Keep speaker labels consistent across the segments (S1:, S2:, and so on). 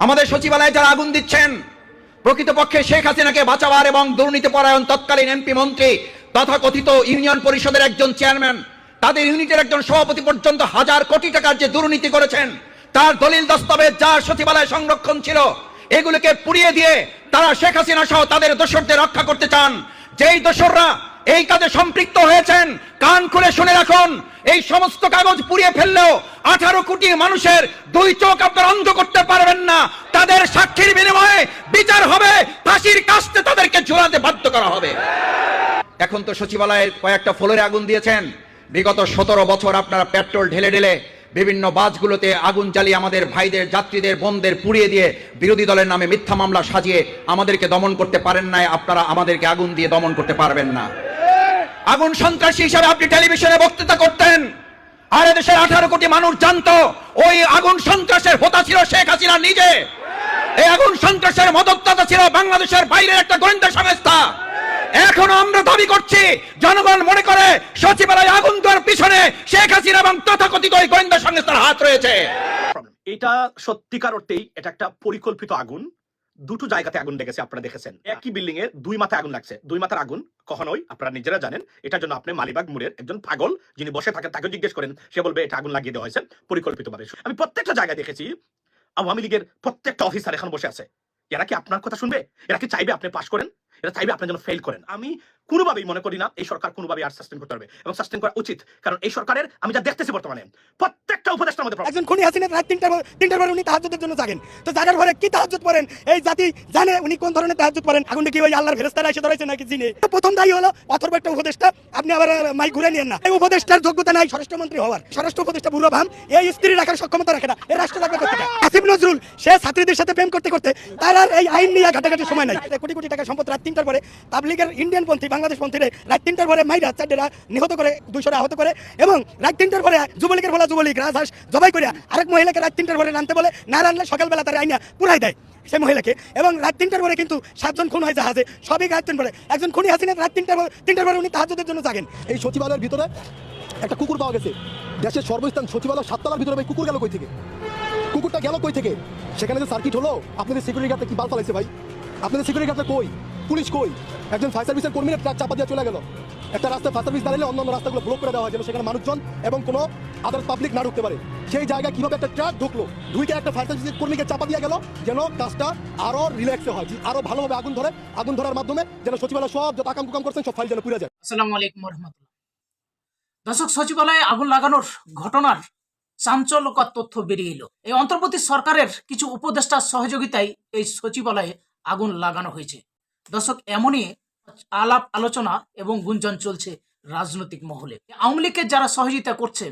S1: আমাদের সচিবালয়ে যারা আগুন দিচ্ছেন, প্রকৃতপক্ষে শেখ হাসিনাকে বাঁচাবার এবং দুর্নীতি পরায়ণ তৎকালীন এমপি মন্ত্রী তথাকথিত ইউনিয়ন পরিষদের একজন চেয়ারম্যান, তাদের ইউনিটের একজন সভাপতি পর্যন্ত হাজার কোটি টাকার যে দুর্নীতি করেছেন, তার দলিল দস্তাবেজ যার সচিবালয়ে সংরক্ষণ ছিল, এগুলোকে পুড়িয়ে দিয়ে তারা শেখ হাসিনা সহ তাদের দোসরদের রক্ষা করতে চান। যেই দোসররা এই কাজে সম্পৃক্ত হয়েছেন। কান খুলে শুনে রাখুন, এই সমস্ত কাগজ পুড়িয়ে ফেললেও আঠারো কোটি মানুষের দুই চোখ আপনার অন্ধ করতে পারবেন না। তাদের সাক্ষীর বিনিময়ে বিচার হবে, ফাঁসির কাস্তে তাদেরকে ঝুলাতে বাধ্য করা হবে। এখন তো সচিবালয়ের কয়েকটা ফ্লোরে আগুন দিয়েছেন। বিগত সতেরো বছর আপনারা পেট্রোল ঢেলে ঢেলে বিভিন্ন বাসগুলোতে আগুন জ্বালিয়ে আমাদের ভাইদের, যাত্রীদের, বোনদের পুড়িয়ে দিয়ে বিরোধী দলের নামে মিথ্যা মামলা সাজিয়ে আমাদেরকে দমন করতে পারেন নাই। আপনারা আমাদেরকে আগুন দিয়ে দমন করতে পারবেন না। আগুন সন্ত্রাসী হিসাবে আপনি টেলিভিশনে বক্তৃতা করতেন। আর এদেশের আঠারো কোটি মানুষ জানতো, ওই আগুন সন্ত্রাসের হোতা ছিল শেখ হাসিনা নিজে। এই আগুন সন্ত্রাসের মদতদাতা ছিল বাংলাদেশের বাইরের একটা গোয়েন্দা সংস্থা। এখনও আমরা দাবি করছি, জনগণ মনে করে সচিবালয় আগুন দেওয়ার পিছনে শেখ হাসিনা এবং তথাকথিত ওই গোয়েন্দা সংস্থার হাত রয়েছে।
S2: এটা সত্যিকার অর্থেই এটা একটা পরিকল্পিত আগুন। দুটো জায়গাতে আগুন লেগেছে আপনারা দেখেছেন। একই বিল্ডিং এ দুই মাথায় আগুন লাগছে। দুই মাথার আগুন কখনোই আপনারা নিজেরা জানেন। এটার জন্য আপনি মালিবাগ মুড়ের একজন পাগল যিনি বসে থাকেন তাকে জিজ্ঞেস করেন সে বলবে এটা আগুন লাগিয়ে দেওয়া হয়েছে পরিকল্পিতভাবে। আমি প্রত্যেকটা জায়গায় দেখেছি আওয়ামী লীগের প্রত্যেকটা অফিসার এখন বসে আছে। এরা কি আপনার কথা শুনবে? এরা কি চাইবে আপনি পাশ করেন? এরা চাইবে আপনি যেন ফেল করেন। আমি কোনোভাবেই মনে করি না এই সরকার কোনোভাবেই আর সাস্টেন করতে পারবে এবং সাস্টেন করা উচিত। কারণ এই সরকারের আমি যা দেখতেছি বর্তমানে, প্রত্যেকটা উপদেষ্টার মধ্যে
S3: একজন খুনি হাসিনা রাত তিনটার তিনটার পরে উনি তাহাজুদের জন্য জাগেন। তো জাগার পরে কি তাহাজুদ পড়েন? এই জাতি জানে উনি কোন ধরনের তাহাজুদ পড়েন। আগুনটা কি ওই আল্লাহর ফেরেস্তারা এসে ধরেছে নাকি জিনে? প্রথম দায়ী হলো অথর্ব একটা উপদেষ্টা। আপনি আবার মাইক ঘুরে নিয়েন না। এই উপদেষ্টার যোগ্যতা নাই স্বরাষ্ট্রমন্ত্রী হওয়ার। স্বরাষ্ট্র উপদেষ্টা বুড়ো ভাম এই স্ত্রী রাখার সক্ষমতা রাখে না। এই রাষ্ট্র রাখবে কোথেকে? আসিফ নজরুল, সে ছাত্রীদের সাথে প্রেম করতে করতে তার আর এই আইন নিয়ে ঘাটাঘাটি সময় নাই। কোটি কোটি টাকা সম্পদ রাত তিনটার পরে তাবলিগের ইন্ডিয়ান পন্থী বাংলাদেশ পন্থীরে রাত তিনটার পরে মাইরা চারটেরা নিহত করে দুইশোটা আহত করে এবং রাত তিনটার পরে যুবলীগের বলা যুবলীগ রাজহাঁস জবাই করে আরেক মহিলাকে রাত তিনটার পরে নামতে বলে, না রানলে সকালবেলা তার আইনা পুরাই দেয়। সেই মহিলাকে এবং রাত তিনটার পরে কিন্তু সাতজন খুন হয় জাহাজে, সবই রাত তিন পরে। একজন খুনি হাসিনা রাত তিনটার পর- তিনটার পরে উনি তাহাজুদের জন্য জাগেন।
S4: এই সচিবালয়ের ভিতরে একটা কুকুর পাওয়া গেছে। দেশের সর্বস্থান সচিবালয় সাততলার ভিতরে ভাই, কুকুর গেল কই থেকে? কুকুরটা গেল কই থেকে? সেখানে যে সার্কিট হলো, আপনাদের সিকিউরিটি গার্ডটা কি বাল ফালাইছে ভাই? আপনাদের সিকিউরিটি গার্ডটা কই? পুলিশ কই? একজন ফায়ার সার্ভিসের কর্মীরা ট্রাক চাপা দিয়ে চলে গেল। একটা রাস্তায় ফায়ার সার্ভিস দাঁড়ালে অন্যান্য রাস্তাগুলো ব্লক করে দেওয়া হয় যেন সেখানে মানুষজন এবং কোনো আদার পাবলিক না ঢুকতে পারে। সেই জায়গায় কীভাবে একটা ট্রাক ঢুকলো? দুইটা একটা ফায়ার সার্ভিসের কর্মীকে চাপা দিয়ে গেল, যেন কাজটা আরও রিল্যাক্সে হয় আরও ভালোভাবে আগুন ধরে, আগুন ধরার মাধ্যমে যেন সচিবালয় সব যত আকাম কুকাম করছেন, সব ফাইল যেন পুড়ে যায়।
S5: আসসালামু আলাইকুম রহমতুল্লাহ দর্শক, সচিবালয়ে আগুন লাগানোর ঘটনার চাঞ্চল্যকর তথ্য বেরিয়ে এলো। এই অন্তর্বর্তী সরকারের কিছু উপদেষ্টার সহযোগিতায় এই সচিবালয়ে আগুন লাগানো হয়েছে। দর্শক, এমনই আলাপ, আলোচনা এবং গুঞ্জন চলছে রাজনৈতিক মহলে। আওয়ামী লীগের যারা সহযোগিতা করছে,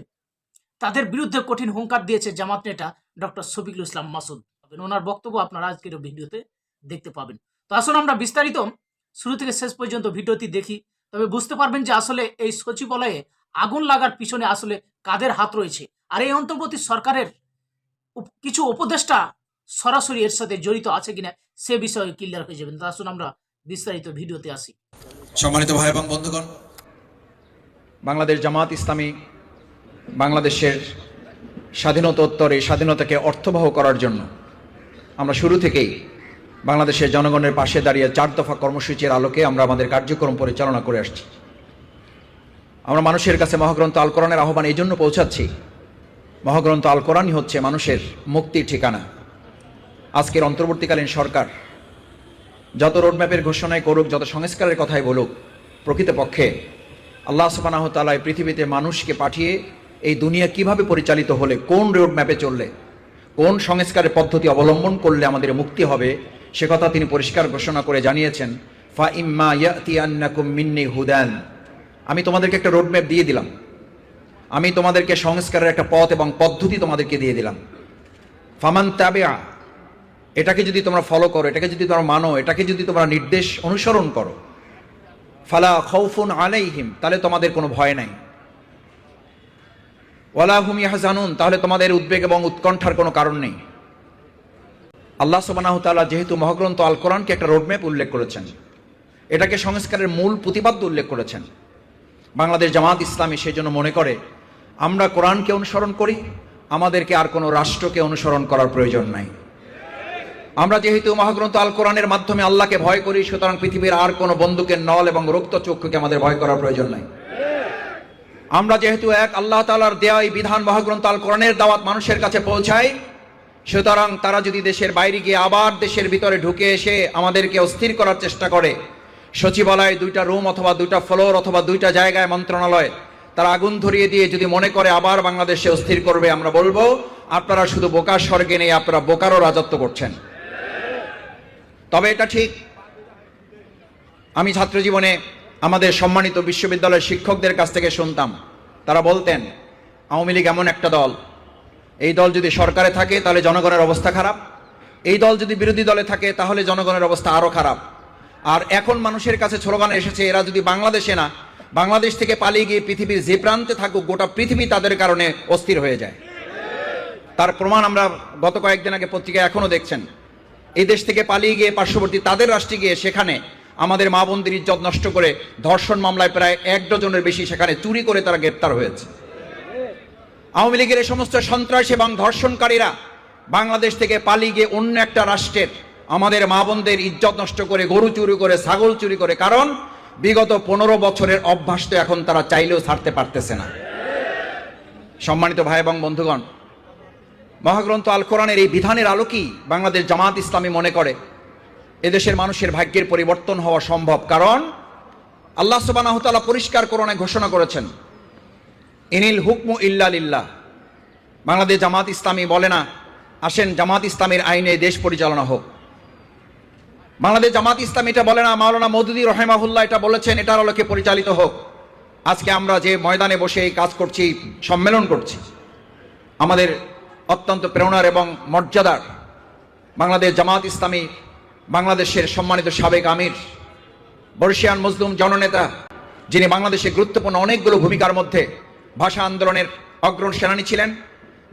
S5: তাদের বিরুদ্ধে কঠিন হুঙ্কার দিয়েছে জামাত নেতা ডক্টর শফিকুল ইসলাম মাসুদ। ওনার বক্তব্য আপনারা আজকের ভিডিওতে দেখতে পাবেন। তো আসুন আমরা বিস্তারিত শুরু থেকে শেষ পর্যন্ত ভিডিওটি দেখি। তবে বুঝতে পারবেন যে আসলে এই সচিবালয়ে আগুন লাগার পিছনে আসলে কাদের হাত রয়েছে। আর এই অন্তর্বর্তী সরকারের কিছু উপদেষ্টা সরাসরি এর সাথে জড়িত আছে কিনা সে বিষয়ে ক্লিয়ার হয়ে যাবেন। তো আসুন আমরা বিস্তারিত ভিডিওতে আসি।
S1: সম্মানিত ভাই এবং বন্ধুগণ বাংলাদেশ জামাত ইসলামী বাংলাদেশের স্বাধীনতোত্তর এই স্বাধীনতাকে অর্থবহ করার জন্য আমরা শুরু থেকেই বাংলাদেশের জনগণের পাশে দাঁড়িয়ে চার দফা কর্মসূচির আলোকে আমরা আমাদের কার্যক্রম পরিচালনা করে আসছি। আমরা মানুষের কাছে মহাগ্রন্থ আল কোরআনের আহ্বান এই জন্য পৌঁছাচ্ছি। মহাগ্রন্থ আল কোরআনই হচ্ছে মানুষের মুক্তির ঠিকানা। আজকের অন্তর্বর্তীকালীন সরকার যত রোডম্যাপের ঘোষণাই করুক, যত সংস্কারের কথাই বলুক, প্রকৃতপক্ষে আল্লাহ সুবানাহ তালা এই পৃথিবীতে মানুষকে পাঠিয়ে এই দুনিয়া কীভাবে পরিচালিত হলে, কোন রোডম্যাপে চললে, কোন সংস্কারের পদ্ধতি অবলম্বন করলে আমাদের মুক্তি হবে, সে কথা তিনি পরিষ্কার ঘোষণা করে জানিয়েছেন ফা ইম্মা ইয়াতিয়ান্নাকুম মিন্নি হুদান। আমি তোমাদেরকে একটা রোডম্যাপ দিয়ে দিলাম। আমি তোমাদেরকে সংস্কারের একটা পথ এবং পদ্ধতি তোমাদেরকে দিয়ে দিলাম। ফামান তাবেয়া এটাকে যদি তোমরা ফলো করো, এটাকে যদি তোমরা মানো, এটাকে যদি তোমরা নির্দেশ অনুসরণ করো, ফালা খৌফুন আলাইহিম, তাহলে তোমাদের কোনো ভয় নাই। ওয়ালা হুম জানুন তাহলে তোমাদের উদ্বেগ এবং উৎকণ্ঠার কোনো কারণ নেই। আল্লাহ সুবানাহ তাআলা যেহেতু মহাগ্রন্থ আল কোরআনকে একটা রোডম্যাপ উল্লেখ করেছেন, এটাকে সংস্কারের মূল প্রতিপাদ্য উল্লেখ করেছেন। বাংলাদেশ জামাত ইসলামী সেই জন্য মনে করে, আমরা কোরআনকে অনুসরণ করি, আমাদেরকে আর কোনো রাষ্ট্রকে অনুসরণ করার প্রয়োজন নাই। আমরা যেহেতু মহাগ্রন্থ আল কোরআনের মাধ্যমে আল্লাহকে ভয় করি, সুতরাং পৃথিবীর আর কোনো বন্দুকের নল এবং রক্ত চক্ষুকে আমাদের ভয় করার প্রয়োজন নাই। আমরা যেহেতু এক আল্লাহ তাআলার দেয়া বিধান মহাগ্রন্থ আল কোরআনের দাওয়াত মানুষের কাছে পৌঁছায়, সুতরাং তারা যদি দেশের বাইরে গিয়ে আবার দেশের ভিতরে ঢুকে এসে আমাদেরকে অস্থির করার চেষ্টা করে, সচিবালয়ে দুইটা রুম অথবা দুইটা ফ্লোর অথবা দুইটা জায়গায় মন্ত্রণালয়, তারা আগুন ধরিয়ে দিয়ে যদি মনে করে আবার বাংলাদেশে অস্থির করবে, আমরা বলব, আপনারা শুধু বোকার স্বর্গে নেই, আপনারা বোকারও রাজত্ব করছেন। তবে এটা ঠিক। আমি ছাত্র জীবনে আমাদের সম্মানিত বিশ্ববিদ্যালয়ের শিক্ষকদের কাছ থেকে শুনতাম। তারা বলতেন, আওয়ামী লীগ এমন একটা দল। এই দল যদি সরকারে থাকে, তাহলে জনগণের অবস্থা খারাপ। এই দল যদি বিরোধী দলে থাকে, তাহলে জনগণের অবস্থা আরও খারাপ। আর এখন মানুষের কাছে স্লোগান এসেছে, এরা যদি বাংলাদেশে না, বাংলাদেশ থেকে পালিয়ে গিয়ে পৃথিবীর যে প্রান্তে থাকুক, গোটা পৃথিবী তাদের কারণে অস্থির হয়ে যায়। তার প্রমাণ আমরা গত কয়েকদিন আগে পত্রিকায় এখনও দেখছেন। এই দেশ থেকে পালিয়ে গিয়ে পার্শ্ববর্তী তাদের রাষ্ট্রে গিয়ে সেখানে আমাদের মা বোনদের ইজ্জত নষ্ট করে ধর্ষণ মামলায় প্রায় এক ডজনের বেশি সেখানে চুরি করে তারা গ্রেপ্তার হয়েছে। আওয়ামী লীগের এই সমস্ত সন্ত্রাস এবং ধর্ষণকারীরা বাংলাদেশ থেকে পালিয়ে গিয়ে অন্য একটা রাষ্ট্রের আমাদের মা বোনদের ইজ্জত নষ্ট করে গরু চুরি করে, ছাগল চুরি করে, কারণ বিগত পনেরো বছরের অভ্যাস তো এখন তারা চাইলেও ছাড়তে পারতেছে না। সম্মানিত ভাই এবং বন্ধুগণ মহাগ্রন্থ আল কোরআনের এই বিধানের আলোকেই বাংলাদেশ জামাত ইসলামী মনে করে? এদেশের মানুষের ভাগ্যের পরিবর্তন হওয়া সম্ভব। কারণ আল্লাহ সুবাহ পরিষ্কার করণে ঘোষণা করেছেন, ইনিল হুকমু ইল্লা বাংলাদেশ জামাত ইসলামী বলে না, আসেন জামাত ইসলামের আইনে দেশ পরিচালনা হোক। বাংলাদেশ জামাত ইসলামী এটা বলে না, মাওলানা মদুদি রহেমাহুল্লাহ এটা বলেছেন, এটার আলোকে পরিচালিত হোক। আজকে আমরা যে ময়দানে বসে এই কাজ করছি, সম্মেলন করছি, আমাদের অত্যন্ত প্রেরণার এবং মর্যাদার বাংলাদেশ জামাত ইসলামী, বাংলাদেশের সম্মানিত সাবেক আমির, বর্ষিয়ান মজলুম জননেতা, যিনি বাংলাদেশে গুরুত্বপূর্ণ অনেকগুলো ভূমিকার মধ্যে ভাষা আন্দোলনের অগ্রণ সেনানী ছিলেন,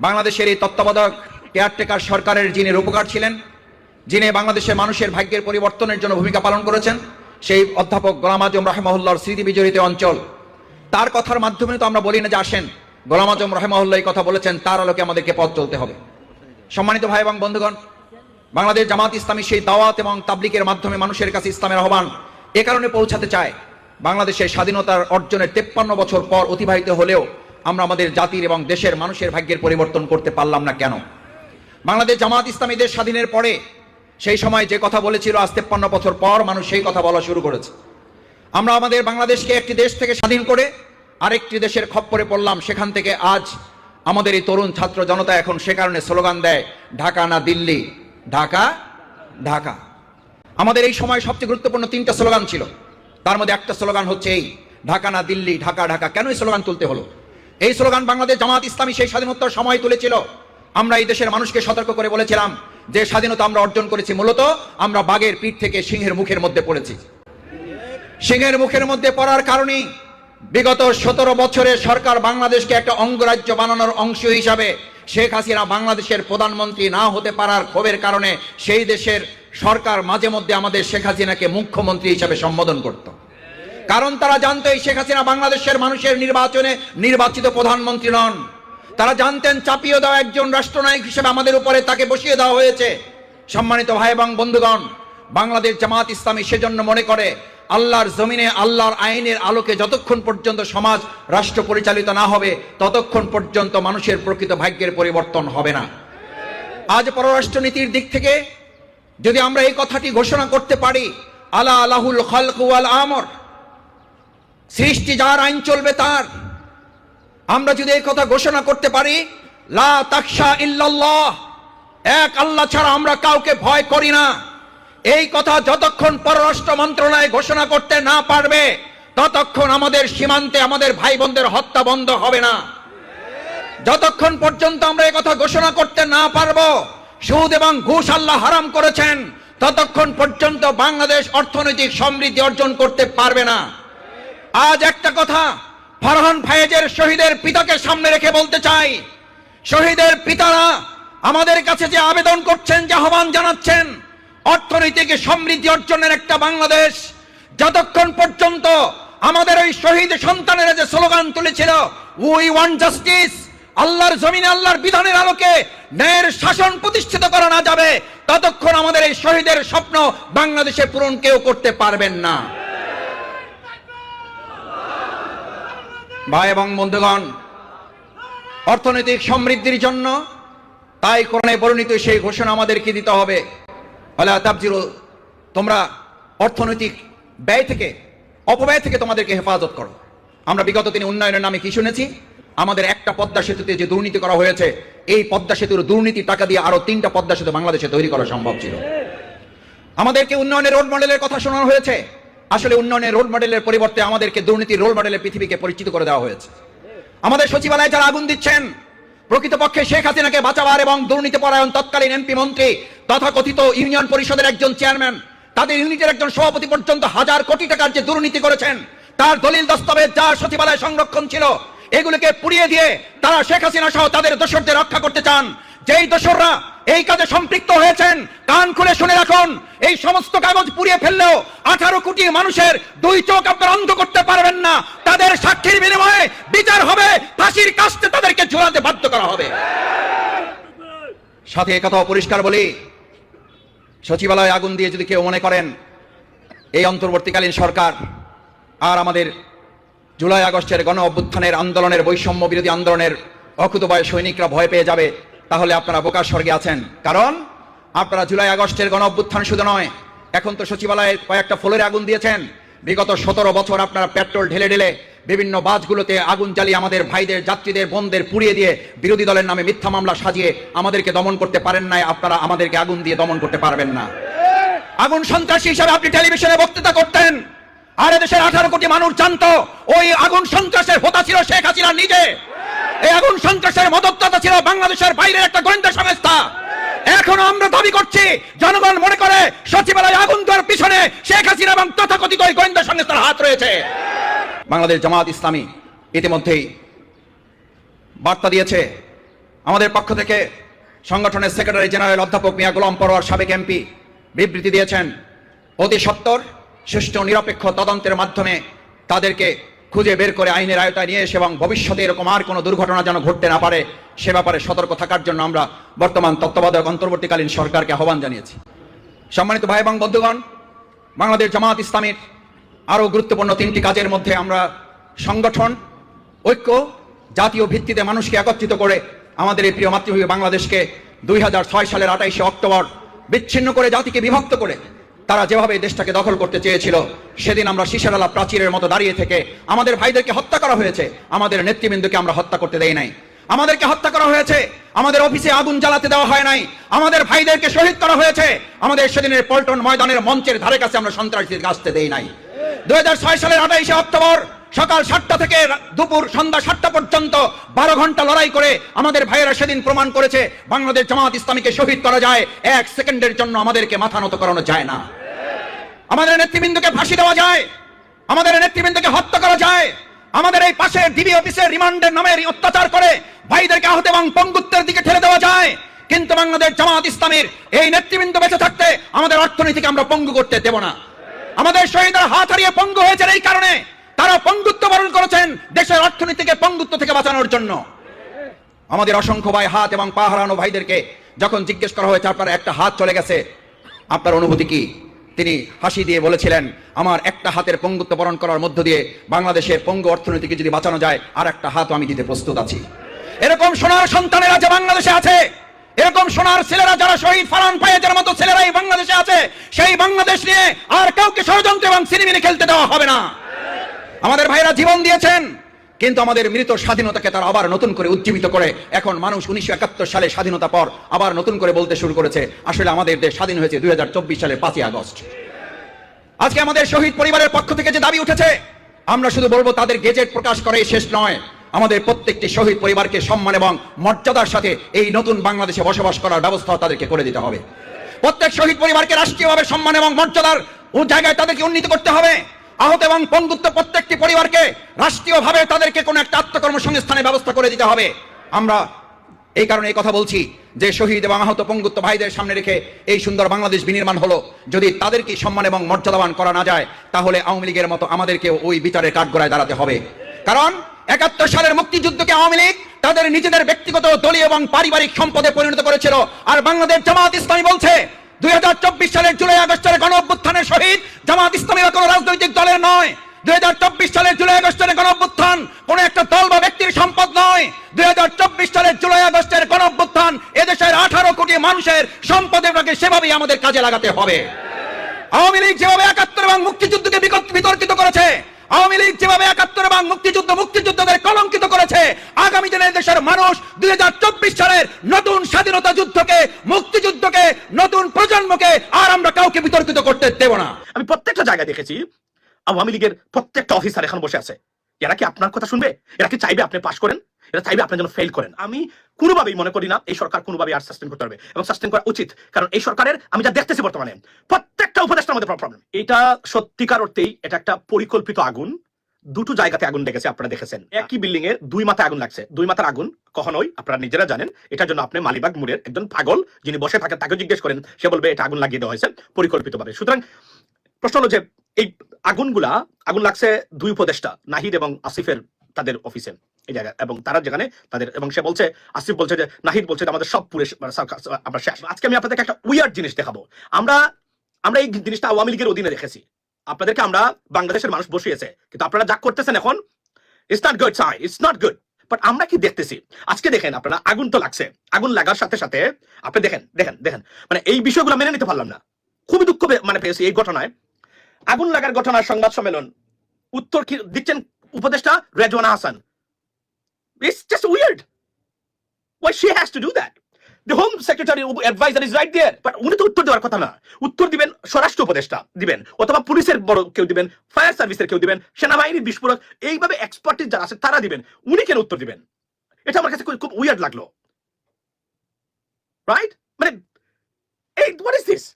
S1: বাংলাদেশের এই তত্ত্বাবধায়ক কেয়ারটেকার সরকারের যিনি রূপকার ছিলেন, যিনি বাংলাদেশের মানুষের ভাগ্যের পরিবর্তনের জন্য ভূমিকা পালন করেছেন, সেই অধ্যাপক গোলাম আজম রাহেমহল্লার স্মৃতি বিজড়িত অঞ্চল। তার কথার মাধ্যমে তো আমরা বলি না যে আসেন গোলাম আজম রাহেমহল্লা এই কথা বলেছেন, তার আলোকে আমাদেরকে পথ চলতে হবে। সম্মানিত ভাই এবং বন্ধুগণ, বাংলাদেশ জামাত ইসলামী সেই দাওয়াত এবং তাবলিকের মাধ্যমে মানুষের কাছে ইসলামের আহ্বান এ কারণে পৌঁছাতে চায়। বাংলাদেশের স্বাধীনতার অর্জনের তেপ্পান্ন বছর পর অতিবাহিত হলেও আমরা আমাদের জাতির এবং দেশের মানুষের ভাগ্যের পরিবর্তন করতে পারলাম না কেন? বাংলাদেশ জামাত ইসলামী দেশ স্বাধীনের পরে সেই সময় যে কথা বলেছিল, আজ তেপ্পান্ন বছর পর মানুষ সেই কথা বলা শুরু করেছে। আমরা আমাদের বাংলাদেশকে একটি দেশ থেকে স্বাধীন করে আরেকটি দেশের খপ্পরে পড়লাম, সেখান থেকে আজ আমাদের এই তরুণ ছাত্র জনতা এখন সে কারণে স্লোগান দেয়, ঢাকা না দিল্লি? ঢাকা ঢাকা। আমাদের এই সময় সবচেয়ে গুরুত্বপূর্ণ তিনটা স্লোগান ছিল। তার মধ্যে একটা স্লোগান হচ্ছে এই, ঢাকা না দিল্লি, ঢাকা ঢাকা। কেন এই স্লোগান তুলতে হলো? এই স্লোগান বাংলাদেশ জামাত ইসলামী সেই স্বাধীনতার সময় তুলেছিল। আমরা এই দেশের মানুষকে সতর্ক করে বলেছিলাম যে স্বাধীনতা আমরা অর্জন করেছি, মূলত আমরা বাঘের পিঠ থেকে সিংহের মুখের মধ্যে পড়েছি। সিংহের মুখের মধ্যে পড়ার কারণেই বিগত সতেরো বছরে সরকার বাংলাদেশকে একটা অঙ্গরাজ্য বানানোর অংশ হিসাবে শেখ হাসিনা বাংলাদেশের প্রধানমন্ত্রী না হতে পারার ক্ষোভের কারণে সেই দেশের সরকার মাঝে মধ্যে আমাদের শেখ হাসিনাকে মুখ্যমন্ত্রী হিসাবে সম্বোধন করত। কারণ তারা জানতো এই শেখ হাসিনা বাংলাদেশের মানুষের নির্বাচনে নির্বাচিত প্রধানমন্ত্রী নন। তারা জানতেন চাপিয়ে দেওয়া একজন রাষ্ট্রনায়ক হিসেবে আমাদের উপরে তাকে বসিয়ে দেওয়া হয়েছে। সম্মানিত ভাই এবং বন্ধুগণ, বাংলাদেশ জামাত ইসলামী সেজন্য মনে করে আল্লাহর জমিনে, আল্লাহর আইনের আলোকে যতক্ষণ পর্যন্ত সমাজ রাষ্ট্র পরিচালিত না হবে, ততক্ষণ পর্যন্ত মানুষের প্রকৃত ভাগ্যের পরিবর্তন হবে না। আজ পররাষ্ট্রনীতির দিক থেকে যদি আমরা এই কথাটি ঘোষণা করতে পারি, আলা আলাহুল খলক ওয়াল আমর, সৃষ্টি যার আইন চলবে তার। আমরা যদি এই কথা ঘোষণা করতে পারি, লা ইল্লাল্লাহ, এক আল্লাহ ছাড়া আমরা কাউকে ভয় করি না। এই কথা যতক্ষণ পররাষ্ট্র মন্ত্রণালয় ঘোষণা করতে না পারবে, ততক্ষণ আমাদের সীমান্তে আমাদের ভাই বোনদের হত্যা বন্ধ হবে না। যতক্ষণ পর্যন্ত আমরা কথা ঘোষণা করতে না পারব, সুদ এবং ঘুষ আল্লাহ হারাম করেছেন, ততক্ষণ পর্যন্ত বাংলাদেশ অর্থনৈতিক সমৃদ্ধি অর্জন করতে পারবে না। আজ একটা কথা ফারহান ফায়েজের শহীদের পিতাকে সামনে রেখে বলতে চাই। শহীদের পিতারা আমাদের কাছে যে আবেদন করছেন, যে আহ্বান জানাচ্ছেন অর্থনৈতিক সমৃদ্ধি অর্জনের একটা বাংলাদেশ। যতক্ষণ পর্যন্ত আমাদের ওই শহীদ সন্তানেরা যে স্লোগান তুলেছিল উই ওয়ান্ট জাস্টিস আল্লাহর জমিনে আল্লাহর বিধানের আলোকে ন্যায়ের শাসন প্রতিষ্ঠিত করা না যাবে, ততক্ষণ আমাদের এই শহীদের স্বপ্ন বাংলাদেশে পূরণ কেউ করতে পারবেন না। ভাই এবং বন্ধুগণ, অর্থনৈতিক সমৃদ্ধির জন্য তাই করণে পরিণত সেই ঘোষণা আমাদেরকে দিতে হবে। আলা তাবজিরু তোমরা অর্থনৈতিক ব্যয় থেকে, অপব্যয় থেকে তোমাদেরকে হেফাজত করো। আমরা বিগত দিনে উন্নয়নের নামে কি শুনেছি? আমাদের একটা পদ্মা সেতুতে যে দুর্নীতি করা হয়েছে, এই পদ্মা সেতুর দুর্নীতি টাকা দিয়ে আরও তিনটা পদ্মা সেতু বাংলাদেশে তৈরি করা সম্ভব ছিল। আমাদেরকে উন্নয়নের রোল মডেলের কথা শোনানো হয়েছে। আসলে উন্নয়নের রোল মডেলের পরিবর্তে আমাদেরকে দুর্নীতির রোল মডেলের পৃথিবীকে পরিচিত করে দেওয়া হয়েছে। আমাদের সচিবালয়ে যারা আগুন দিচ্ছেন প্রকৃতপক্ষে শেখ হাসিনাকে বাঁচাবার এবং দুর্নীতি পরায়ণ তৎকালীন এমপি মন্ত্রী তথাকথিত ইউনিয়ন পরিষদের একজন চেয়ারম্যান, তাদের ইউনিটের একজন সভাপতি পর্যন্ত হাজার কোটি টাকার যে দুর্নীতি করেছেন, তার দলিল দস্তাবেজ যা সচিবালয় সংরক্ষণ ছিল, এগুলোকে পুড়িয়ে দিয়ে তারা শেখ হাসিনা সহ তাদের দোসরদের রক্ষা করতে চান। যেই দোসররা এই কাজে সম্পৃক্ত হয়েছেন। কান খুলে শুনে রাখুন, এই সমস্ত কাগজ পুড়িয়ে ফেললেও আঠারো কোটি মানুষের দুই চোখ আপনার অন্ধ করতে পারবেন না। তাদের সাক্ষীর বিনিময়ে বিচার হবে, ফাঁসির কাস্তে তাদেরকে ঝোলাতে বাধ্য করা হবে। সাথে একথাও পরিষ্কার বলি, সচিবালয়ে আগুন দিয়ে যদি কেউ মনে করেন, এই অন্তর্বর্তীকালীন সরকার আর আমাদের জুলাই আগস্টের গণ অভ্যুত্থানের আন্দোলনের বৈষম্য বিরোধী আন্দোলনের অকুতবায় সৈনিকরা ভয় পেয়ে যাবে। তাহলে আপনারা বোকার স্বর্গে আছেন। কারণ আপনারা জুলাই আগস্টের গণ অভ্যুত্থান শুধু নয়, এখন তো সচিবালয়ে কয়েকটা ফ্লোরে আগুন দিয়েছেন। বিগত সতেরো বছর আপনারা পেট্রোল ঢেলে ঢেলে বিভিন্ন বাসগুলোতে আগুন জ্বালিয়ে আমাদের ভাইদের, যাত্রীদের, বোনদের পুড়িয়ে দিয়ে বিরোধী দলের নামে মিথ্যা মামলা সাজিয়ে আমাদেরকে দমন করতে পারেন নাই, আপনারা আমাদেরকে আগুন দিয়ে দমন করতে পারবেন না। আগুন সন্ত্রাসী হিসাবে আপনি টেলিভিশনে বক্তৃতা করতেন। আর দেশের আঠারো কোটি মানুষ জানতো, ওই আগুন সন্ত্রাসের হোতা ছিল শেখ হাসিনা নিজে। এই আগুন সন্ত্রাসের মদতদাতা ছিল বাংলাদেশের বাইরের একটা গোয়েন্দা সংস্থা। এখনও আমরা দাবি করছি, জনগণ মনে করে সচিবালয় আগুন দেওয়ার পিছনে শেখ হাসিনা এবং তথাকথিত গোয়েন্দা সংস্থার হাত রয়েছে। বাংলাদেশ জামাত ইসলামী ইতিমধ্যেই বার্তা দিয়েছে, আমাদের পক্ষ থেকে সংগঠনের সেক্রেটারি জেনারেল অধ্যাপক মিয়া গোলাম পরোয়ার সাবেক এমপি বিবৃতি দিয়েছেন, অতি সত্বর সুষ্ঠু, নিরপেক্ষ তদন্তের মাধ্যমে তাদেরকে খুঁজে বের করে আইনের আয়তায় নিয়ে এসে এবং ভবিষ্যতে এরকম আর কোনো দুর্ঘটনা যেন ঘটতে না পারে, সে ব্যাপারে সতর্ক থাকার জন্য আমরা বর্তমান তত্ত্বাবধায়ক অন্তর্বর্তীকালীন সরকারকে আহ্বান জানিয়েছি। সম্মানিত ভাই এবং বন্ধুগণ, বাংলাদেশ জামাত ইসলামের আরও গুরুত্বপূর্ণ তিনটি কাজের মধ্যে আমরা সংগঠন, ঐক্য, জাতীয় ভিত্তিতে মানুষকে একত্রিত করে আমাদের এই প্রিয় মাতৃভূমি বাংলাদেশকে দুই হাজার ছয় সালের আঠাইশে অক্টোবর বিচ্ছিন্ন করে জাতিকে বিভক্ত করে তারা যেভাবে দেশটাকে দখল করতে চেয়েছিল, সেদিন আমরা শিশারালা প্রাচীরের মতো দাঁড়িয়ে থেকে আমাদের ভাইদেরকে হত্যা করা হয়েছে। আমাদের নেতৃবৃন্দকে আমরা হত্যা করতে দেই নাই। আমাদেরকে হত্যা করা হয়েছে। আমাদের অফিসে আগুন জ্বালাতে দেওয়া হয় নাই। আমাদের ভাইদেরকে শহীদ করা হয়েছে। আমাদের সেদিনের পল্টন ময়দানের মঞ্চের ধারে কাছে আমরা সন্ত্রাসীদের আসতে দেই নাই। দু হাজার ছয় সালের আঠাইশে অক্টোবর সকাল সাতটা থেকে দুপুর সন্ধ্যা সাতটা পর্যন্ত বারো ঘণ্টা লড়াই করে আমাদের ভাইয়েরা সেদিন প্রমাণ করেছে, বাংলাদেশ জামাত ইসলামীকে শহীদ করা যায়। এক সেকেন্ডের জন্য আমাদেরকে মাথা নত করানো যায় না। আমাদের নেতৃবৃন্দকে ফাঁসি দেওয়া যায়। আমাদের নেতৃবৃন্দকে হত্যা করা যায়। আমাদের এই পাশের ডিবি অফিসের রিমান্ডের নামে অত্যাচার করে ভাইদেরকে আহত এবং পঙ্গুত্বের দিকে ঠেলে দেওয়া যায়। কিন্তু বাংলাদেশ জামাত ইসলামের এই নেতৃবৃন্দ বেঁচে থাকতে আমাদের অর্থনীতিকে আমরা পঙ্গু করতে দেব না। আমাদের শহীদরা হাত হারিয়ে পঙ্গু হয়েছেন এই কারণে তারা পঙ্গুত্ব বরণ করেছেন দেশের অর্থনীতিকে পঙ্গুত্ব থেকে বাঁচানোর জন্য। আমাদের অসংখ্য ভাই হাত এবং পা হারানো ভাইদেরকে যখন জিজ্ঞেস করা হয়েছে, আপনার একটা হাত চলে গেছে, আপনার অনুভূতি কি? তিনি হাসি দিয়ে বলেছিলেন, আমার একটা হাতের পঙ্গুত্ব বরণ করার মধ্য দিয়ে বাংলাদেশের পঙ্গু অর্থনীতিকে যদি বাঁচানো যায়, আর একটা হাতও আমি দিতে প্রস্তুত আছি। এরকম সোনার সন্তানেরা যে বাংলাদেশে আছে, এরকম সোনার ছেলেরা যারা শহীদ ফারান ফায়েজের মতো ছেলেরা এই বাংলাদেশে আছে, সেই বাংলাদেশ নিয়ে আর কাউকে ষড়যন্ত্র এবং সিনেমিনে খেলতে দেওয়া হবে না। আমাদের ভাইরা জীবন দিয়েছেন কিন্তু আমাদের মৃত স্বাধীনতাকে তারা আবার নতুন করে উজ্জীবিত করে। এখন মানুষ উনিশশো একাত্তর সালে স্বাধীনতা পর আবার নতুন করে বলতে শুরু করেছে। আসলে আমাদের দেশ স্বাধীন হয়েছে দুই হাজার চব্বিশ সালে পাঁচই আগস্ট। আজকে আমাদের শহীদ পরিবারের পক্ষ থেকে যে দাবি উঠেছে, আমরা শুধু বলব তাদের গেজেট প্রকাশ করে শেষ নয়। আমাদের প্রত্যেকটি শহীদ পরিবারকে সম্মান এবং মর্যাদার সাথে এই নতুন বাংলাদেশে বসবাস করার ব্যবস্থা তাদেরকে করে দিতে হবে। প্রত্যেক শহীদ পরিবারকে রাষ্ট্রীয়ভাবে সম্মান এবং মর্যাদার জায়গায় তাদেরকে উন্নীত করতে হবে। আহত এবং পঙ্গুত্ব প্রত্যেকটি পরিবারকে রাষ্ট্রীয়ভাবে তাদেরকে কোনো একটা আত্মকর্মসংস্থানের ব্যবস্থা করে দিতে হবে। আমরা এই কারণে এই কথা বলছি যে শহীদ এবং আহত পঙ্গুত্ব ভাইদের সামনে রেখে এই সুন্দর বাংলাদেশ বিনির্মাণ হলো। যদি তাদেরকে সম্মান এবং মর্যাদাবান করা না যায়, তাহলে আওয়ামী লীগের মতো আমাদেরকে ওই বিচারের কাঠগড়ায় দাঁড়াতে হবে। কারণ একাত্তর সালের মুক্তিযুদ্ধকে আওয়ামী লীগ তাদের নিজেদের ব্যক্তিগত, দলীয় এবং পারিবারিক সম্পদে পরিণত করেছিল। আর বাংলাদেশ জামাত ইসলামী বলছে দুই সালের জুলাই আগস্টের গণ অভ্যুত্থানের শহীদ জামাত ইসলামী বা কোনো রাজনৈতিক দলের নয়। দুই হাজার চব্বিশ সালের জুলাই আগস্টের গণ অভ্যুত্থান কোন একটা দল বা ব্যক্তির সম্পদ নয়। দুই হাজার চব্বিশ সালের জুলাই আগস্টের গণ অভ্যুত্থান এদেশের আঠারো কোটি মানুষের সম্পদের সেভাবেই আমাদের কাজে লাগাতে হবে। আওয়ামী লীগ যেভাবে একাত্তর এবং মুক্তিযুদ্ধকে বিতর্কিত করেছে আওয়ামী লীগ যেভাবে একাত্তর এবং মুক্তিযুদ্ধ মুক্তিযুদ্ধদের কলঙ্কিত করেছে, আগামী দিনে দেশের মানুষ দুই হাজার চব্বিশ সালের নতুন স্বাধীনতা যুদ্ধকে, মুক্তিযুদ্ধকে, নতুন প্রজন্মকে আর আমরা কাউকে বিতর্কিত করতে দেব না।
S2: আমি প্রত্যেকটা জায়গায় দেখেছি, আওয়ামী লীগের প্রত্যেকটা অফিসার এখন বসে আছে। এরা কি আপনার কথা শুনবে? এরা কি চাইবে আপনি পাশ করেন? এরা চাইবে আপনার জন্য ফেল করেন। আমি কোনোভাবেই মনে করি না এই সরকার কোনোভাবেই আর সাস্টেন করতে পারবে। এবং সাস্টেন করা উচিত, কারণ এই সরকারের আমি যা দেখতেছি বর্তমানে, প্রত্যেকটা উপদেষ্টার মধ্যে প্রবলেম এটা সত্যিকার অর্থেই এটা একটা পরিকল্পিত আগুন। দুটো জায়গাতে আগুন লেগেছে, আপনারা দেখেছেন। একই বিল্ডিং এর দুই মাথায় আগুন লাগছে। দুই মাথার আগুন কখনোই আপনারা নিজেরা জানেন। এটার জন্য আপনি মালিবাগ মুড়ের একজন পাগল যিনি বসে থাকেন তাকে জিজ্ঞেস করেন, সে বলবে, এটা আগুন লাগিয়ে দেওয়া হয়েছে পরিকল্পিতভাবে। সুতরাং প্রশ্ন হলো যে, এই আগুনগুলা, আগুন লাগছে দুই উপদেষ্টা, নাহিদ এবং আসিফের তাদের অফিসে এই জায়গায়। এবং তারা যেখানে, তাদের, এবং সে বলছে, আসিফ বলছে যে, নাহিদ বলছে যে, আমাদের সব পুরে মানে আমরা শেষ। আজকে আমি আপনাদেরকে একটা উইয়ার্ড জিনিস দেখাবো। আমরা আমরা এই জিনিসটা আওয়ামী লীগের অধীনে রেখেছি আপনাদেরকে আমরা বাংলাদেশের মানুষ বসিয়েছে। কিন্তু আপনারা যা করতেছেন এখন it's not good Sai it's not good but আমরা কি দেখতেছি? আজকে দেখেন আপনারা, আগুন তো লাগছে। আগুন লাগার সাথে সাথে, আপনি দেখেন দেখেন দেখেন। মানে এই বিষয়গুলো মেনে নিতে পারলাম না। খুবই দুঃখ মানে পেয়েছি এই ঘটনায়। আগুন লাগার ঘটনার সংবাদ সম্মেলন, উত্তর দিচ্ছেন উপদেষ্টা Rizwana Hasan. It's just weird why she has to do that the home secretary adviser is right there but উনি তো উত্তর দেওয়ার কথা না। উত্তর দিবেন স্বরাষ্ট্র উপদেষ্টা দিবেন, অথবা পুলিশের বড় কেউ দিবেন ফায়ার সার্ভিসের কেউ দিবেন, সেনাবাহিনীর বিস্ফোরক, এইভাবে এক্সপার্টিস যারা আছে তারা দিবেন। উনি কেন উত্তর দিবেন? এটা আমার কাছে খুব- উইয়ার্ড লাগল। রাইট মানে এই হোয়াট ইজ দিস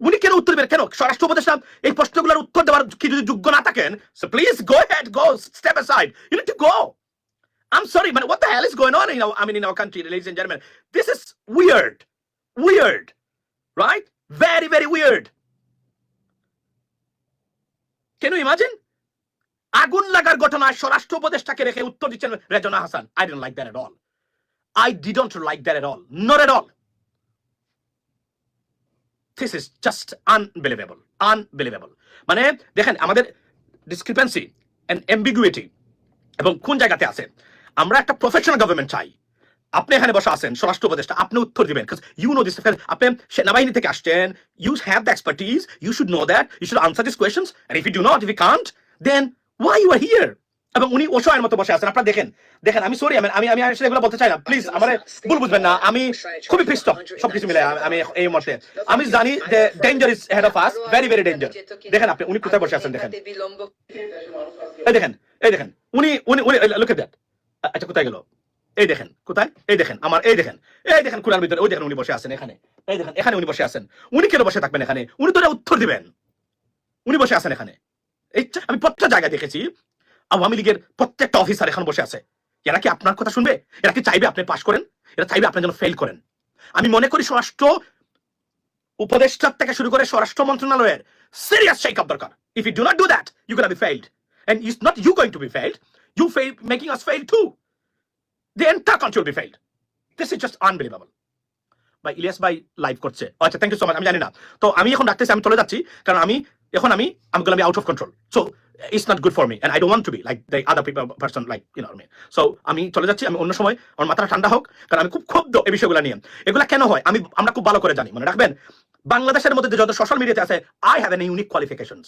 S2: উনি কেন উত্তর দেবেন? কেন? স্বরাষ্ট্র উপদেষ্টা, এই প্রশ্নগুলোর উত্তর দেওয়ার কি যদি যোগ্য না থাকেন so please go head go step aside you need to go I'm sorry, man. What the hell is going on in our, I mean, in our country, ladies and gentlemen? This is weird. Weird. Right? Very, very weird. Can you imagine? আগুন লাগার ঘটনায় স্বরাষ্ট্র উপদেষ্টাকে রেখে উত্তর দিচ্ছেন Rezna Hasan I don't like that at all I didn't like that at all not at all this is just unbelievable unbelievable মানে দেখেন আমাদের ডিসক্রিপেন্সি অ্যান্ড এম্বিগুইটি এবং কোন জায়গাতে আছে আমরা একটা প্রফেশনাল গভর্নমেন্ট চাই। আপনি এখানে বসে আছেন, স্বরাষ্ট্র উপদেষ্টা, আপনি উত্তর দিবেন ইউ নো দিস আপনি সেনাবাহিনী থেকে আসছেন you have the expertise you should know that you should answer this questions and if you do not if you can't then why you are here এবং উনি অসহায়ের মতো বসে আছেন। আপনারা দেখেন দেখেন, আমি সরি আমি আমি আসলে এগুলো বলতে চাই না। প্লিজ আমার ভুল বুঝবেন না। আমি খুবই পিস্ট সবকিছু মিলে, আমি- এই মুহূর্তে। আমি জানি যে danger is head of us very very danger দেখেন আপনি, উনি কোথায় বসে আছেন, দেখেন। এই দেখেন এই দেখেন, উনি উনি উনি লুক এট দ্যাট আচ্ছা কোথায় গেল? এই দেখেন, কোথায়? এই দেখেন, আমার, এই দেখেন এই দেখেন খোলার ভিতরে, ওই দেখেন উনি বসে আছেন এখানে, এই দেখেন, এখানে উনি বসে আছেন, উনি কেন বসে থাকবেন এখানে? উনি তো উত্তর দিবেন। উনি বসে আছেন এখানে। এই আমি প্রত্যেকটা জায়গায় দেখেছি, আওয়ামী লীগের প্রত্যেকটা অফিসার এখন বসে আছে। এরা কি আপনার কথা শুনবে? এরা কি চাইবে আপনি পাশ করেন? এরা চাইবে আপনি যেন ফেল করেন। আমি মনে করি স্বরাষ্ট্র উপদেষ্টার থেকে শুরু করে স্বরাষ্ট্র মন্ত্রণালয়ের সিরিয়াস শেক আপ দরকার। If you do not do that you can be failed and it's not you going to be failed. You fail, making us fail too. The entire country will be failed. This is just unbelievable. ভাই ইলিয়াস ভাই live করছে আচ্ছা thank you so much আমি জানি না। তো আমি এখন ডাকতেছি আমি চলে যাচ্ছি কারণ আমি এখন আমি আমি বললাম out of control so it's not good for me and I don't to be like the other people like you me so আমি চলে যাচ্ছি আমি অন্য সময় আমার মাথাটা ঠান্ডা হোক কারণ আমি খুব ক্ষুব্ধ এই বিষয়গুলো নিয়ে। এগুলা কেন হয়? আমি আমরা খুব ভালো করে জানি মনে রাখবেন? বাংলাদেশের মধ্যে যত সোশ্যাল মিডিয়াতে আছে I have an unique qualifications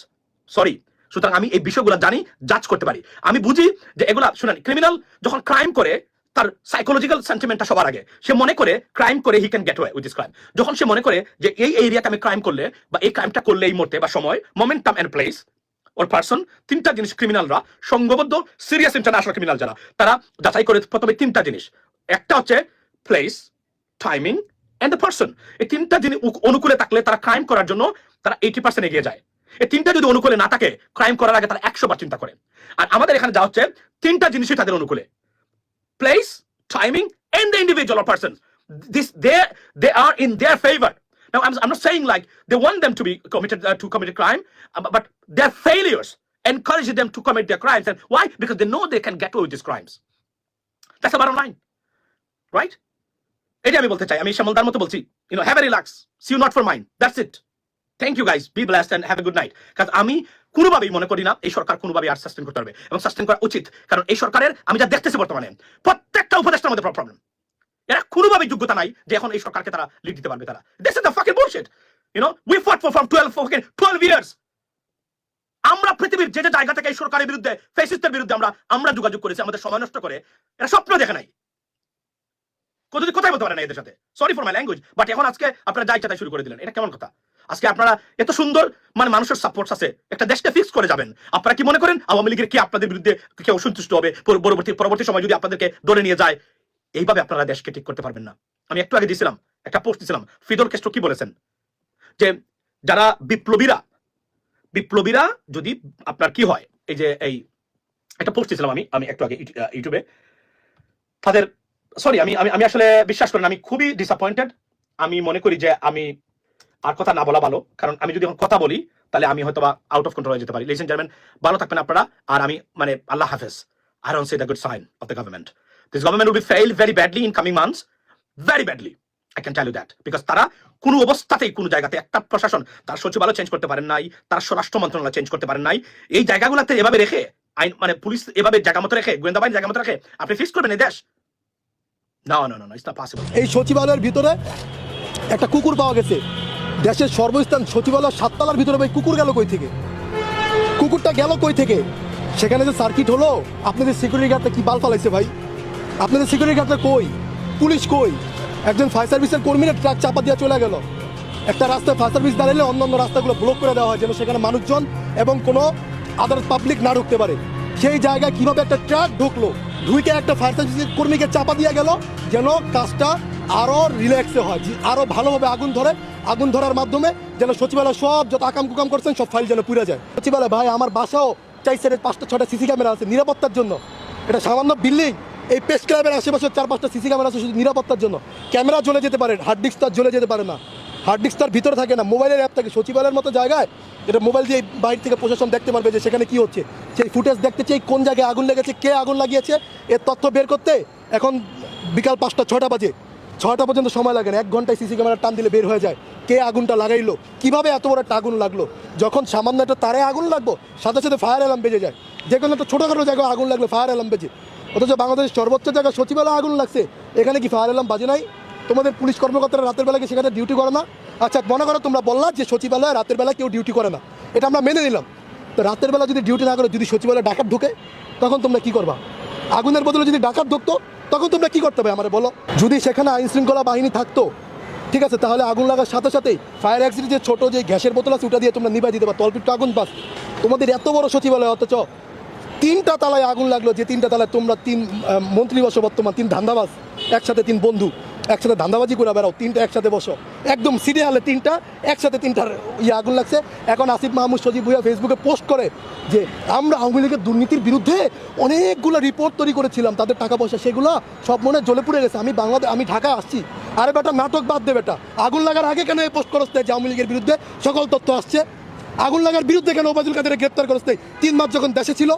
S2: sorry সুতরাং আমি এই বিষয়গুলো জানি জাজ করতে পারি। আমি বুঝি যে এগুলা, শুনেন ক্রিমিনাল যখন ক্রাইম করে, তার সাইকোলজিক্যাল সেন্টিমেন্টটা সবার আগে। সে মনে করে ক্রাইম করে he can get way with this crime যখন সে মনে করে যে এই এরিয়াতে আমি ক্রাইম করলে বা এই ক্রাইমটা করলে এই মুহূর্তে বা সময় momentum and place or person তিনটা জিনিস ক্রিমিনালরা সংঘবদ্ধ সিরিয়াস ইন্টারন্যাশনাল ক্রিমিনাল যারা, তারা যাচাই করে প্রথমে তিনটা জিনিস। একটা হচ্ছে place timing and the person এই তিনটা জিনিস অনুকূলে থাকলে তারা ক্রাইম করার জন্য তারা এইটি পার্সেন্ট এগিয়ে যায়। এই তিনটা যদি অনুকূলে না থাকে ক্রাইম করার আগে তারা একশো বার চিন্তা করে আর আমাদের এখানে যা হচ্ছে তিনটা জিনিসই তাদের অনুকূলে timing, and the individual or person. This they they are in their. Now I'm, I'm not saying like they want them to be committed uh, to commit a crime, uh, but- their failures encourage them to commit their crimes. And why? Because they know they can get away with these crimes. That's the bottom line. Right? এটা আমি বলতে চাই আমি শ্যামলদার মতো বলছি you know have a relax see you not for mind that's it thank you guys be blast and have a good night কারণ আমি কোনোভাবেই মনে করি না এই সরকার কোনোভাবেই আর সাস্টেন করতে পারবে এবং সাস্টেন করা উচিত। কারণ এই সরকারের আমি যা দেখতেছি বর্তমানে, প্রত্যেকটা উপদেষ্টার মধ্যে প্রবলেম এরা কোনোভাবেই যোগ্যতা নাই যে এখন এই সরকারকে তারা লিড দিতে পারবে তারা। This is the fucking bullshit you know we fought for from 12 fucking 12 years আমরা পৃথিবীর যে যে জায়গা থেকে এই সরকারের বিরুদ্ধে ফেসিস্টের বিরুদ্ধে আমরা আমরা যোগাযোগ করেছি, আমাদের সময় নষ্ট করে, এরা স্বপ্ন দেখে নাই। কোথায় কোথায় বলতে পারে না এদের সাথে। Sorry for my language but এখন আজকে আপনারা যা ইচ্ছা শুরু করে দিলেন। এটা কেমন কথা? আজকে আপনারা এত সুন্দর মানে মানুষের সাপোর্ট আছে একটা দেশকে ফিক্স করে যাবেন। আপনারা কি মনে করেন আওয়ামী লীগের কি আপনাদের বিরুদ্ধে কেউ সন্তুষ্ট হবে? পরবর্তী পরবর্তী সময় যদি আপনাদেরকে ধরে নিয়ে যায় এইভাবে আপনারা দেশকে ঠিক করতে পারবেন না। আমি একটু আগে দিয়েছিলাম একটা পোস্ট দিয়েছিলাম ফিদল কেস্ট কি বলেছেন? যে যারা বিপ্লবীরা বিপ্লবীরা যদি আপনার কি হয় এই যে এই একটা পোস্ট দিয়েছিলাম আমি আমি একটু আগে ইউটিউবে। তাদের সরি আমি আমি আসলে বিশ্বাস করি না, আমি খুবই ডিসঅ্যাপয়েন্টেড আমি মনে করি যে আমি আর কথা না বলা ভালো, কারণ আমি যদি এখন কথা বলি, তাহলে আমি হয়তো আউট অফ কন্ট্রোল হয়ে যেতে পারি। লেডিস জার্মেন ভালো থাকবেন আপনারা, আর আমি মানে আল্লাহ হাফেজ। I don't see the good sign of the government this government will be fail very badly in coming months very badly I can tell you that because তারা কোনো অবস্থাতেই, কোনো জায়গাতে একটা প্রশাসন, তার সচিবালয় চেঞ্জ করতে পারেন নাই, তার স্বরাষ্ট্র মন্ত্রণালয় চেঞ্জ করতে পারেন নাই। এই জায়গাগুলোতে এভাবে রেখে, আইন মানে পুলিশ এভাবে জায়গা মতো রেখে, গোয়েন্দা বাহিনী জায়গা মতো রেখে, আপনি ফিক্স করবেন এই দেশ? না না না ইটস নট পসিবল
S4: এই সচিবালয়ের ভিতরে একটা কুকুর পাওয়া গেছে। দেশের সর্বস্থান সচিবালয় সাততলার ভিতরে ভাই, কুকুর গেল কই থেকে? কুকুরটা গেল কই থেকে? সেখানে যে সার্কিট হলো, আপনাদের সিকিউরিটি গার্ডটা কি বাল ফালাইছে ভাই? আপনাদের সিকিউরিটি গার্ডটা কই? পুলিশ কই? একজন ফায়ার সার্ভিসের কর্মীরা ট্রাক চাপা দিয়ে চলে গেল। একটা রাস্তায় ফায়ার সার্ভিস দাঁড়ালে অন্য অন্য রাস্তাগুলো ব্লক করে দেওয়া হয়, যেন সেখানে মানুষজন এবং কোনো আদার পাবলিক না ঢুকতে পারে। সেই জায়গায় কীভাবে একটা ট্রাক ঢুকলো? ঢুকে একটা ফায়ার সার্ভিসের কর্মীকে চাপা দিয়ে গেল, যেন কাজটা আরও রিল্যাক্সে হয় আরও ভালোভাবে আগুন ধরে আগুন ধরার মাধ্যমে যেন সচিবালয় সব যত আকাম কুকাম করছেন, সব ফাইল যেন পুড়ে যায়। সচিবালয়, ভাই, আমার বাসাও চাই সাইডে পাঁচটা ছটা সিসি ক্যামেরা আছে নিরাপত্তার জন্য। এটা সামান্য বিল্ডিং এই প্রেস ক্লাবের আশেপাশে চার পাঁচটা সিসি ক্যামেরা আছে শুধু নিরাপত্তার জন্য। ক্যামেরা জ্বলে যেতে পারে হার্ড ডিস্ক তার জ্বলে যেতে পারে না। হার্ড ডিস্ক তার ভিতরে থাকে না মোবাইলের অ্যাপ থাকে। সচিবালয়ের মতো জায়গায় এটা মোবাইল দিয়ে বাইরে থেকে প্রশাসন দেখতে পারবে যে সেখানে কি হচ্ছে। সেই ফুটেজ দেখতে চাই কোন জায়গায় আগুন লেগেছে, কে আগুন লাগিয়েছে, এর তথ্য বের করতে এখন বিকাল পাঁচটা ছটা বাজে। ছটা পর্যন্ত সময় লাগে না। এক ঘন্টায় সিসি ক্যামেরা টান দিলে বের হয়ে যায়। কে আগুনটা লাগাইলো? কীভাবে এত বড় একটা আগুন লাগল? যখন সামান্য একটা তারে আগুন লাগবো, সাথে সাথে ফায়ার অ্যালার্ম বেজে যায়। যে কোনো একটা ছোটোখাটো জায়গায় আগুন লাগল ফায়ার অ্যালার্ম বেজে। অথচ বাংলাদেশের সর্বোচ্চ জায়গায় সচিবালয় আগুন লাগছে। এখানে কি ফায়ার অ্যালার্ম বাজে নাই? তোমাদের পুলিশ কর্মকর্তারা রাতের বেলা কি সেখানে ডিউটি করে না? আচ্ছা মনে করো তোমরা বললা যে সচিবালয় রাতের বেলা কেউ ডিউটি করে না। এটা আমরা মেনে নিলাম। তো রাতের বেলা যদি ডিউটি না করে যদি সচিবালয় ডাকাত ঢুকে, তখন তোমরা কি করবা? আগুনের বদলে যদি ডাকাত ঢুকতো তখন তোমরা কি করতে হবে আমার বলো? যদি সেখানে আইন শৃঙ্খলা বাহিনী থাকতো, ঠিক আছে, তাহলে আগুন লাগার সাথে সাথেই ফায়ার অ্যাক্সিডেন্ট যে ছোটো যে গ্যাসের বোতল আছে, ওটা দিয়ে তোমরা নিভাই দিতে পারো। তলপিট আগুন পাস তোমাদের এত বড় সচিবালয়, অথচ তিনটা তালায় আগুন লাগল, যে তিনটা তালায় তোমরা তিন মন্ত্রী বর্তমান, তিন ধান্দাবাস একসাথে তিন বন্ধু। একসাথে ধান্দাবাজি করে বেড়াও, তিনটা একসাথে বসো। একদম সিরিয়ালে তিনটা, একসাথে তিনটার ইয়ে আগুন লাগছে। এখন আসিফ মাহমুদ সজিব ভুইয়া ফেসবুকে পোস্ট করে যে, আমরা আওয়ামী লীগের দুর্নীতির বিরুদ্ধে অনেকগুলো রিপোর্ট তৈরি করেছিলাম। তাদের টাকা পয়সা সেগুলো সব মনে জ্বলে পুড়ে গেছে। আমি বাংলাদেশ আমি ঢাকায় আসছি। আরে বেটা, নাটক বাদ দে বেটা। আগুন লাগার আগে কেন এই পোস্ট করতে যে আওয়ামী লীগের বিরুদ্ধে সকল তথ্য আসছে? আগুন লাগার বিরুদ্ধে কেন ওবায়দুল কাদের গ্রেপ্তার করতে তিন মাস যখন দেশে ছিল,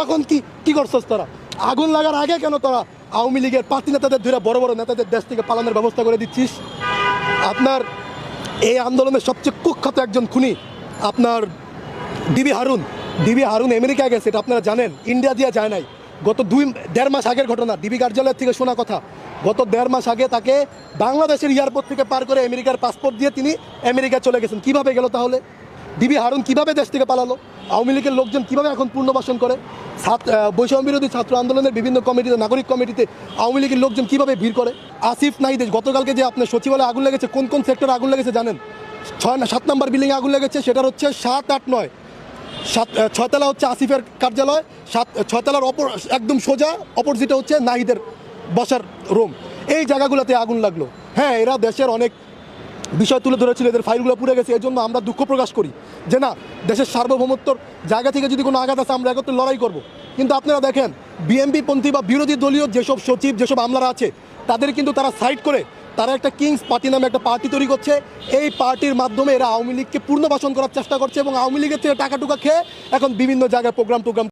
S4: তখন কি কি করছস তারা? আগুন লাগার আগে কেন তোরা আওয়ামী লীগের পার্টি নেতাদের ধরে বড় বড় নেতাদের দেশ থেকে পালানোর ব্যবস্থা করে দিচ্ছিস। আপনার এই আন্দোলনের সবচেয়ে কুখ্যাত একজন খুনি আপনার DB Harun. DB Harun America গেছে, এটা আপনারা জানেন। ইন্ডিয়া দিয়ে যায় নাই। গত দুই, দেড় মাস আগের ঘটনা, ডিবি কার্যালয়ের থেকে শোনা কথা। গত দেড় মাস আগে তাকে বাংলাদেশের এয়ারপোর্ট থেকে পার করে আমেরিকার পাসপোর্ট দিয়ে তিনি আমেরিকা চলে গেছেন। কীভাবে গেল তাহলে? ডিবি হারুন কীভাবে দেশ থেকে পালালো? আওয়ামী লীগের লোকজন কীভাবে এখন পুনর্বাসন করে? বৈষম্য বিরোধী ছাত্র আন্দোলনের বিভিন্ন কমিটিতে, নাগরিক কমিটিতে আওয়ামী লীগের লোকজন কীভাবে ভিড় করে? আসিফ নাইদেশ, গতকালকে যে আপনার সচিবালয়ে আগুন লেগেছে, কোন কোন সেক্টরে আগুন লেগেছে জানেন? ছয় না, সাত নম্বর বিল্ডিংয়ে আগুন লেগেছে, সেটার হচ্ছে সাত, আট, নয়। সাত ছয়তলা হচ্ছে আসিফের কার্যালয়, সাত ছয়তলার অপর, একদম সোজা অপোজিটে হচ্ছে নাহিদের বসার রুম। এই জায়গাগুলোতে আগুন লাগল। হ্যাঁ এরা দেশের অনেক বিষয় তুলে ধরেছিল, এদের ফাইলগুলো পুড়ে গেছে এই জন্য আমরা দুঃখ প্রকাশ করি যে না, দেশের সার্বভৌমত্বর জায়গা থেকে যদি কোনো আঘাত আছে আমরা একত্রে লড়াই করব। কিন্তু আপনারা দেখেন বিএমপি পন্থী বা বিরোধী দলীয় যেসব সচিব, যেসব আমলারা আছে, তাদের কিন্তু তারা সাইড করে, তারা একটা কিংস পার্টি নামে একটা পার্টি তৈরি করছে। এই পার্টির মাধ্যমে এরা আওয়ামী লীগকে পূর্ণ পূর্ণবাসন করার চেষ্টা করছে এবং আওয়ামী লীগের থেকে টাকা টুকা খেয়ে এখন বিভিন্ন জায়গায় প্রোগ্রাম টোগ্রাম